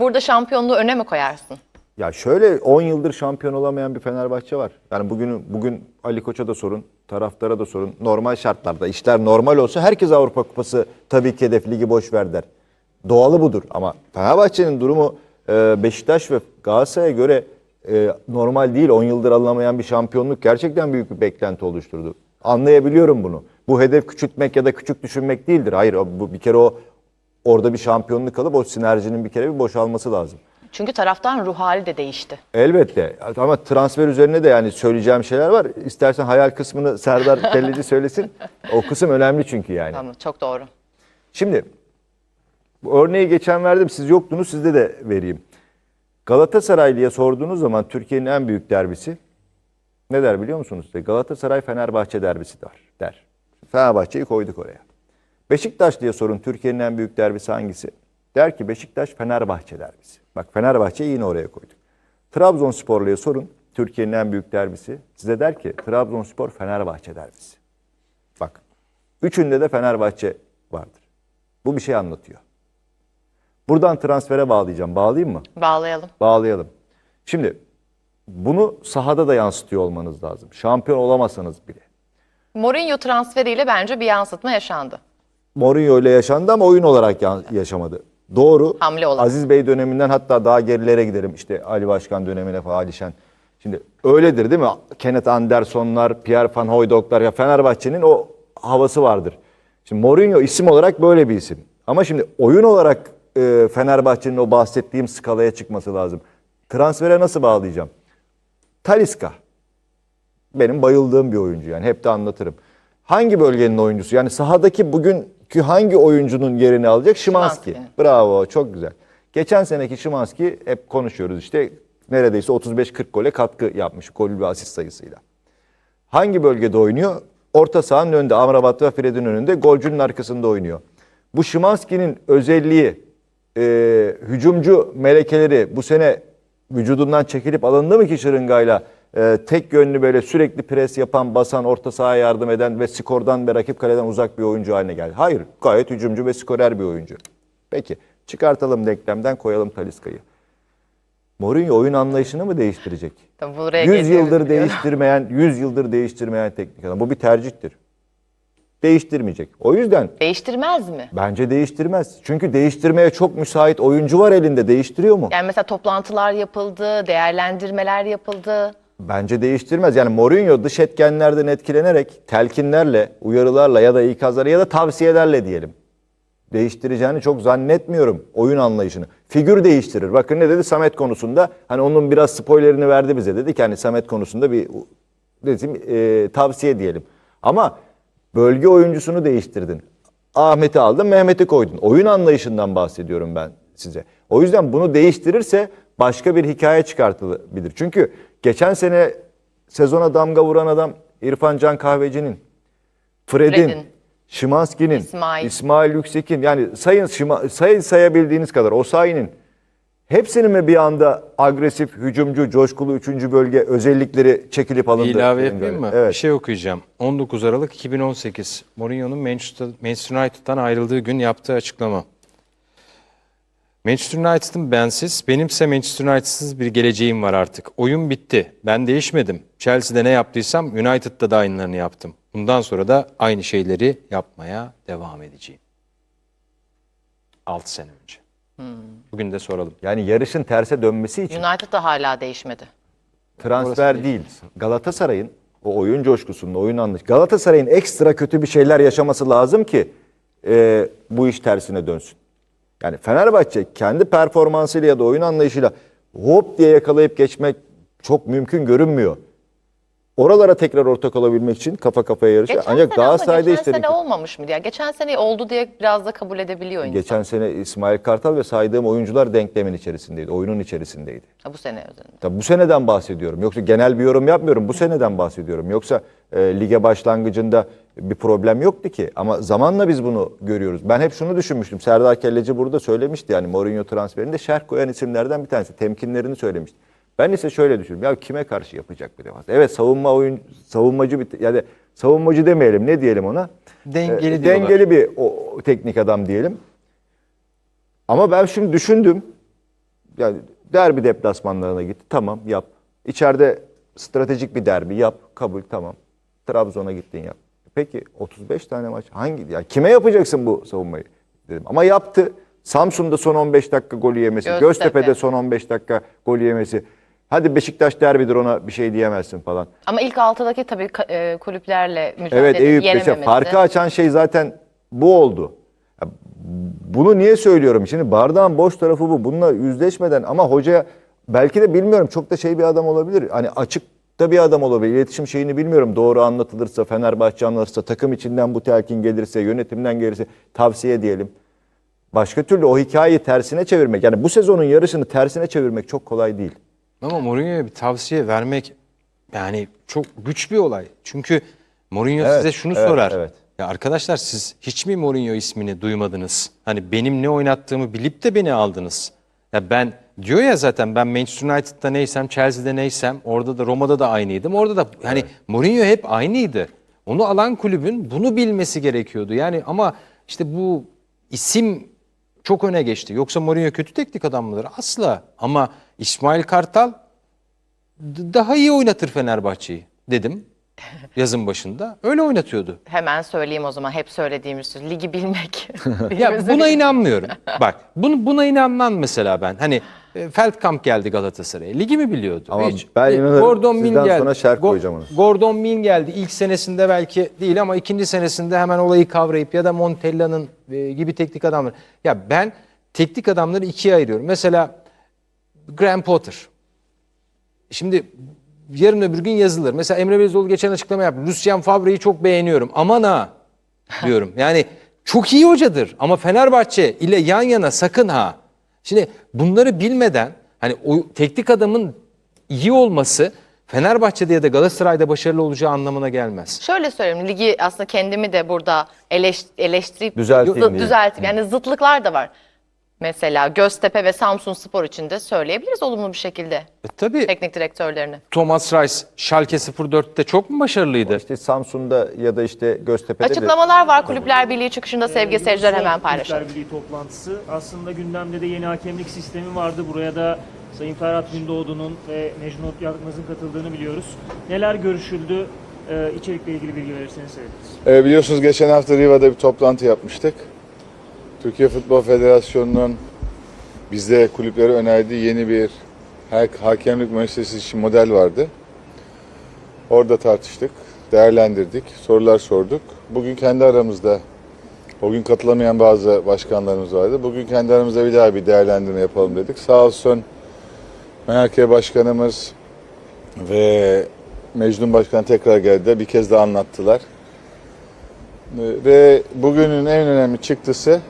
Burada şampiyonluğu öne mi koyarsın? Ya şöyle 10 yıldır şampiyon olamayan bir Fenerbahçe var. Yani bugün bugün Ali Koç'a da sorun, taraftara da sorun. Normal şartlarda işler normal olsa herkes Avrupa Kupası tabii ki hedef ligi boş ver der. Doğalı budur ama Fenerbahçe'nin durumu e, Beşiktaş ve Galatasaray'a göre e, normal değil. 10 yıldır alınamayan bir şampiyonluk gerçekten büyük bir beklenti oluşturdu. Anlayabiliyorum bunu. Bu hedef küçültmek ya da küçük düşünmek değildir. Hayır bir kere o orada bir şampiyonluk alıp o sinerjinin bir kere bir boşalması lazım. Çünkü taraftan ruh hali de değişti. Elbette ama transfer üzerine de yani söyleyeceğim şeyler var. İstersen hayal kısmını Serdar Kelleci söylesin. O kısım önemli çünkü yani. Tamam, çok doğru. Şimdi bu örneği geçen verdim. Siz yoktunuz sizde de vereyim. Galatasaraylı'ya sorduğunuz zaman Türkiye'nin en büyük derbisi ne der biliyor musunuz? Galatasaray Fenerbahçe derbisi der. der. Fenerbahçe'yi koyduk oraya. Beşiktaşlı'ya sorun Türkiye'nin en büyük derbisi hangisi? Der ki Beşiktaş Fenerbahçe derbisi. Bak Fenerbahçe'yi yine oraya koyduk. Trabzonsporlu'ya sorun Türkiye'nin en büyük derbisi. Size der ki Trabzonspor Fenerbahçe derbisi. Bak üçünde de Fenerbahçe vardır. Bu bir şey anlatıyor. Buradan transfere bağlayacağım. Bağlayayım mı? Bağlayalım. Bağlayalım. Şimdi bunu sahada da yansıtıyor olmanız lazım. Şampiyon olamasanız bile. Mourinho transferiyle bence bir yansıtma yaşandı. Mourinho ile yaşandı ama oyun olarak ya- yaşamadı. Doğru. Hamle olarak. Aziz Bey döneminden hatta daha gerilere giderim. İşte Ali Başkan dönemine falan Ali Şen. Şimdi öyledir değil mi? Kenneth Anderson'lar, Pierre Van Hooydonk'lar ya Fenerbahçe'nin o havası vardır. Şimdi Mourinho isim olarak böyle bir isim. Ama şimdi oyun olarak e, Fenerbahçe'nin o bahsettiğim skalaya çıkması lazım. Transfere nasıl bağlayacağım? Taliska. Benim bayıldığım bir oyuncu yani hep de anlatırım. Hangi bölgenin oyuncusu? Yani sahadaki bugünkü hangi oyuncunun yerini alacak? Şimanski. Bravo çok güzel. Geçen seneki Şimanski hep konuşuyoruz işte neredeyse 35-40 gole katkı yapmış gol ve asist sayısıyla. Hangi bölgede oynuyor? Orta sahanın önünde Amrabat ve Fred'in önünde golcünün arkasında oynuyor. Bu Şimanski'nin özelliği e, hücumcu melekeleri bu sene vücudundan çekilip alındı mı ki şırıngayla? E, tek yönlü böyle sürekli pres yapan, basan, orta sahaya yardım eden ve skordan ve rakip kaleden uzak bir oyuncu haline geldi. Hayır, gayet hücumcu ve skorer bir oyuncu. Peki, çıkartalım denklemden koyalım Taliska'yı. Mourinho oyun anlayışını mı değiştirecek? Tabii buraya 100 geliyoruz yıldır değiştirmeyen, 100 yıldır değiştirmeyen teknik adam. Bu bir tercihtir. Değiştirmeyecek. O yüzden Değiştirmez mi? bence değiştirmez. Çünkü değiştirmeye çok müsait oyuncu var elinde. Değiştiriyor mu? Yani mesela toplantılar yapıldı, değerlendirmeler yapıldı. Bence değiştirmez. Yani Mourinho dış etkenlerden etkilenerek telkinlerle, uyarılarla ya da ikazlarla ya da tavsiyelerle diyelim. Değiştireceğini çok zannetmiyorum oyun anlayışını. Figür değiştirir. Bakın ne dedi Samet konusunda. Hani onun biraz spoilerini verdi bize. Dedi ki hani Samet konusunda bir dedim, e, tavsiye diyelim. Ama bölge oyuncusunu değiştirdin. Ahmet'i aldın, Mehmet'i koydun. Oyun anlayışından bahsediyorum ben size. O yüzden bunu değiştirirse başka bir hikaye çıkartılabilir. Çünkü geçen sene sezona damga vuran adam İrfan Can Kahveci'nin, Fred'in, Fred'in. Şimanski'nin, İsmail. İsmail Yüksek'in yani sayın Şima, sayın sayabildiğiniz kadar Osayi'nin hepsinin mi bir anda agresif, hücumcu, coşkulu 3. bölge özellikleri çekilip alındı? İlave yapayım mı? Evet. Bir şey okuyacağım. 19 Aralık 2018 Mourinho'nun Manchester, Manchester United'dan ayrıldığı gün yaptığı açıklama. Manchester United'ın bensiz, benimse Manchester United'sız bir geleceğim var artık. Oyun bitti. Ben değişmedim. Chelsea'de ne yaptıysam United'da da aynılarını yaptım. Bundan sonra da aynı şeyleri yapmaya devam edeceğim. 6 sene önce. Bugün de soralım. Yani yarışın terse dönmesi için United da hala değişmedi. transfer değil. Galatasaray'ın o oyun coşkusunun, oyun anlayışı. Galatasaray'ın ekstra kötü bir şeyler yaşaması lazım ki e, bu iş tersine dönsün. Yani Fenerbahçe kendi performansıyla ya da oyun anlayışıyla hop diye yakalayıp geçmek çok mümkün görünmüyor. Oralara tekrar ortak olabilmek için kafa kafaya yarışıyor. Geçen Ancak sene ama Galatasaray'da geçen işte sene olmamış mıydı? Ya geçen sene oldu diye biraz da kabul edebiliyor insan. geçen sene İsmail Kartal ve saydığım oyuncular denklemin içerisindeydi, oyunun içerisindeydi. Ha, bu sene özelinde. Tabii bu seneden bahsediyorum. Yoksa genel bir yorum yapmıyorum. Bu seneden bahsediyorum. Yoksa e, lige başlangıcında bir problem yoktu ki. Ama zamanla biz bunu görüyoruz. Ben hep şunu düşünmüştüm. Serdar Kelleci burada söylemişti. Yani Mourinho transferinde şerh koyan isimlerden bir tanesi. Temkinlerini söylemişti. Ben ise şöyle düşünüyorum. Ya kime karşı yapacak bir defans? Evet savunma oyun savunmacı bir yani savunmacı demeyelim. Ne diyelim ona? Dengeli E, diyorlar. Dengeli bir o, teknik adam diyelim. Ama ben şimdi düşündüm. Yani derbi deplasmanlarına gitti. Tamam yap. İçeride stratejik bir derbi yap. Kabul tamam. Trabzon'a gittin yap. Peki 35 tane maç hangi ya kime yapacaksın bu savunmayı dedim. Ama yaptı. Samsun'da son 15 dakika golü yemesi, Göztepe. Göztepe'de son 15 dakika golü yemesi. Hadi Beşiktaş derbidir ona bir şey diyemezsin falan. Ama ilk altıdaki tabii e, kulüplerle mücadele Evet Eyüp yenememesi. Farkı açan şey zaten bu oldu. Ya, Bunu niye söylüyorum? Şimdi bardağın boş tarafı bu. Bununla yüzleşmeden ama hocaya belki de bilmiyorum çok da şey bir adam olabilir. Hani açıkta bir adam olabilir. İletişim şeyini bilmiyorum. Doğru anlatılırsa, Fenerbahçe anlatırsa, takım içinden bu telkin gelirse, yönetimden gelirse tavsiye diyelim. Başka türlü o hikayeyi tersine çevirmek. Yani bu sezonun yarısını tersine çevirmek çok kolay değil. Ama Mourinho'ya bir tavsiye vermek yani çok güç bir olay. Çünkü Mourinho Evet, size şunu evet, sorar. evet. Ya arkadaşlar siz hiç mi Mourinho ismini duymadınız? Hani benim ne oynattığımı bilip de beni aldınız. Ya ben diyor ya zaten ben Manchester United'da neysem, Chelsea'de neysem, orada da Roma'da da aynıydım. Orada da hani Mourinho hep aynıydı. Onu alan kulübün bunu bilmesi gerekiyordu. Yani ama işte bu isim çok öne geçti. Yoksa Mourinho kötü teknik adam mıdır? Asla. Ama İsmail Kartal daha iyi oynatır Fenerbahçe'yi dedim yazın başında. Öyle oynatıyordu. Hemen söyleyeyim o zaman hep söylediğimiz söz. Ligi bilmek. Ya buna inanmıyorum. Bak bunu buna inanmam mesela ben. Hani e, Feldkamp geldi Galatasaray'a. Ligi mi biliyordu? Ama ben inanırım. Sizden sonra şerh koyacağım ona. Gordon Min geldi. İlk senesinde belki değil ama ikinci senesinde hemen olayı kavrayıp ya da Montella'nın e, gibi teknik adamlar. Ya ben teknik adamları ikiye ayırıyorum. Mesela Graham Potter. Şimdi yarın öbür gün yazılır. Mesela Emre Belezoğlu geçen açıklama yaptı. Lucien Favre'yi çok beğeniyorum. Aman ha diyorum. Yani çok iyi hocadır ama Fenerbahçe ile yan yana sakın ha. Şimdi bunları bilmeden hani o teknik adamın iyi olması Fenerbahçe'de ya da Galatasaray'da başarılı olacağı anlamına gelmez. Şöyle söyleyeyim. Ligi aslında kendimi de burada eleş, eleştirip Düzelteyim diye. düzeltip yani zıtlıklar da var. Mesela Göztepe ve Samsun Spor için de söyleyebiliriz olumlu bir şekilde E, tabii teknik direktörlerini. Thomas Reis Schalke 04'te çok mu başarılıydı? İşte Samsun'da ya da işte Göztepe'de de Açıklamalar var Kulüpler Birliği çıkışında sevgili Ee, seyirciler hemen paylaşalım. Kulüpler Birliği toplantısı. Aslında gündemde de yeni hakemlik sistemi vardı. Buraya da Sayın Ferhat Gündoğdu'nun ve Mecnun Yakmaz'ın katıldığını biliyoruz. Neler görüşüldü? Ee, içerikle ilgili bilgi verirseniz seviniriz. Ee, biliyorsunuz geçen hafta Riva'da bir toplantı yapmıştık. Türkiye Futbol Federasyonu'nun bizde kulüplere önerdiği yeni bir ha- hakemlik müessesesi model vardı. Orada tartıştık, değerlendirdik, sorular sorduk. Bugün kendi aramızda, o gün katılamayan bazı başkanlarımız vardı. Bugün kendi aramızda bir daha bir değerlendirme yapalım dedik. Sağ olsun MHK Başkanımız ve Mecnun Başkan tekrar geldi. Bir kez daha anlattılar. Ve bugünün en önemli çıktısı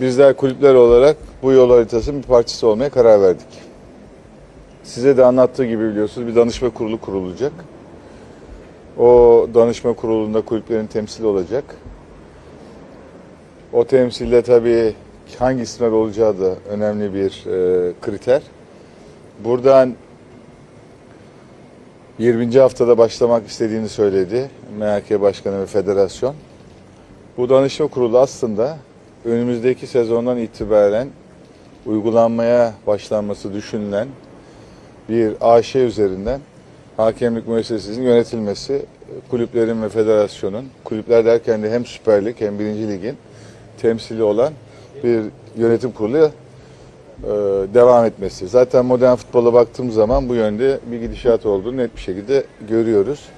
bizler kulüpler olarak bu yol haritasının bir parçası olmaya karar verdik. Size de anlattığı gibi biliyorsunuz bir danışma kurulu kurulacak. O danışma kurulunda kulüplerin temsili olacak. O temsilde tabii hangi isimler olacağı da önemli bir e, kriter. Buradan 20. haftada başlamak istediğini söyledi MHK Başkanı ve Federasyon. Bu danışma kurulu aslında önümüzdeki sezondan itibaren uygulanmaya başlanması düşünülen bir AŞ üzerinden hakemlik müessesesinin yönetilmesi kulüplerin ve federasyonun, kulüpler derken de hem Süper Lig hem Birinci Lig'in temsili olan bir yönetim kurulu e, devam etmesi. Zaten modern futbola baktığım zaman bu yönde bir gidişat olduğunu net bir şekilde görüyoruz.